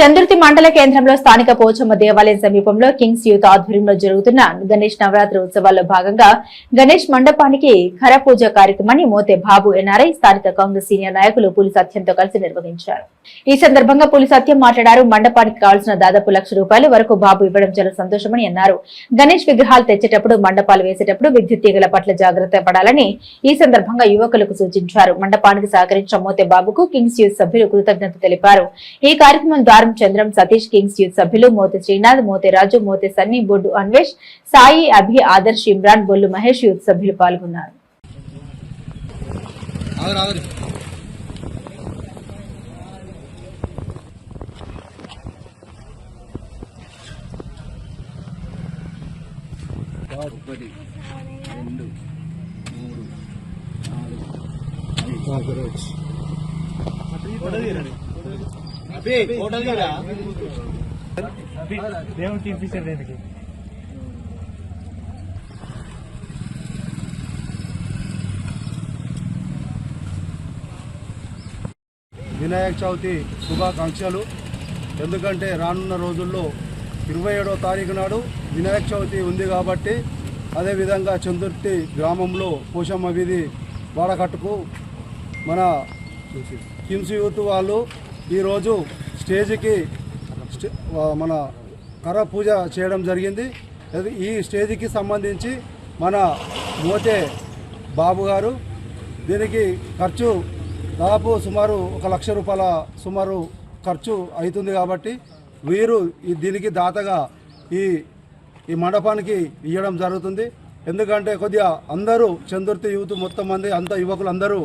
చంద్రుతి మండల కేంద్రంలో స్థానిక పోచమ్మ దేవాలయం సమీపంలో కింగ్స్ యూత్ ఆధ్వర్యంలో జరుగుతున్న గణేష్ నవరాత్రి ఉత్సవాల్లో భాగంగా గణేష్ మండపానికి ఖర పూజ కార్యక్రమాన్ని మోతే బాబు ఎన్ఆర్ఐ స్థానిక కాంగ్రెస్ సీనియర్ నాయకులు పులి సత్యంతో కలిసి నిర్వహించారు. ఈ సందర్భంగా పులి సత్యం మాట్లాడారు. మండపానికి కావాల్సిన దాదాపు లక్ష రూపాయల వరకు బాబు ఇవ్వడం చాలా సంతోషమని అన్నారు. గణేష్ విగ్రహాలు తెచ్చేటప్పుడు మండపాలు వేసేటప్పుడు విద్యుత్ తీగల పట్ల జాగ్రత్త పడాలని ఈ సందర్భంగా యువకులకు సూచించారు. మండపానికి సహకరించిన మోతే బాబుకు కింగ్స్ యూత్ సభ్యులు కృతజ్ఞత తెలిపారు. ఈ కార్యక్రమం దారం చంద్రం సతీష్ కింగ్స్ యూత్ సభ్యులు మోతే శ్రీనాథ్ మోతే రాజు మోతే సన్నీ బొడ్డు అన్వేష్ సాయి అభి ఆదర్శ్ ఇమ్రాన్ బొల్లు మహేష్ యూత్ సభ్యులు పాల్గొన్నారు. ఒకటి రెండు మూడు నాలుగు తీరా దేవుడు తినిపించారు దీనికి. వినాయక చవితి శుభాకాంక్షలు. ఎందుకంటే రానున్న రోజుల్లో ఇరవై ఏడవ తారీఖు నాడు వినాయక చవితి ఉంది కాబట్టి అదేవిధంగా చందుర్తి గ్రామంలో పోషమ్మ వీధి వాడకట్టుకు మన కిమ్స్ యూత్ వాళ్ళు ఈరోజు స్టేజ్కి స్టే- మన కర పూజ చేయడం జరిగింది. ఈ స్టేజ్కి సంబంధించి మన మోతే బాబు గారు దీనికి ఖర్చు దాదాపు సుమారు ఒక లక్ష రూపాయల సుమారు ఖర్చు అవుతుంది కాబట్టి వీరు ఈ దీనికి దాతగా ఈ ఈ మండపానికి ఇవ్వడం జరుగుతుంది. ఎందుకంటే కొద్దిగా అందరూ చంద్రుతి యూత్ మొత్తం మంది అంత యువకులు అందరూ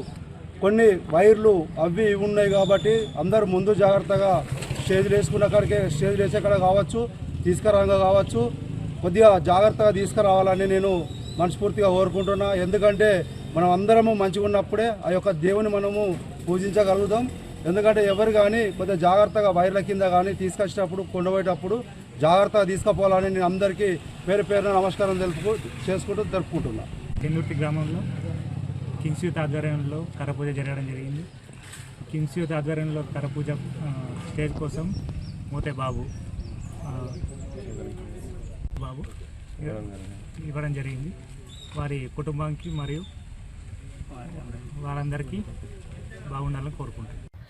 కొన్ని వైర్లు అవి ఇవి ఉన్నాయి కాబట్టి అందరూ ముందు జాగ్రత్తగా స్టేజ్లు వేసుకున్న కాడికే స్టేజ్లు వేసే కావచ్చు తీసుకురాగా కావచ్చు. కొద్దిగా జాగ్రత్తగా తీసుకురావాలని నేను మనస్ఫూర్తిగా కోరుకుంటున్నా. ఎందుకంటే మనం అందరము మంచిగా ఉన్నప్పుడే ఆ యొక్క దేవుని మనము పూజించగలుగుతాం. ఎందుకంటే ఎవరు కానీ కొద్దిగా జాగ్రత్తగా వైర్ల కింద కానీ తీసుకొచ్చేటప్పుడు కొండపోయేటప్పుడు జాగ్రత్తగా తీసుకుపోవాలని నేను అందరికీ పేరు పేరున నమస్కారం తెలుపు చేసుకుంటూ జరుపుకుంటున్నా. తెన్నూర్తి గ్రామంలో కింగ్స్ యూత్ ఆధ్వర్యంలో కరపూజ జరగడం జరిగింది. కింగ్స్ యూత్ ఆధ్వర్యంలో కరపూజ స్టేజ్ కోసం మోతే బాబు బాబు ఇవ్వడం జరిగింది. వారి కుటుంబానికి మరియు వారందరికీ బాగుండాలని కోరుకుంటున్నాను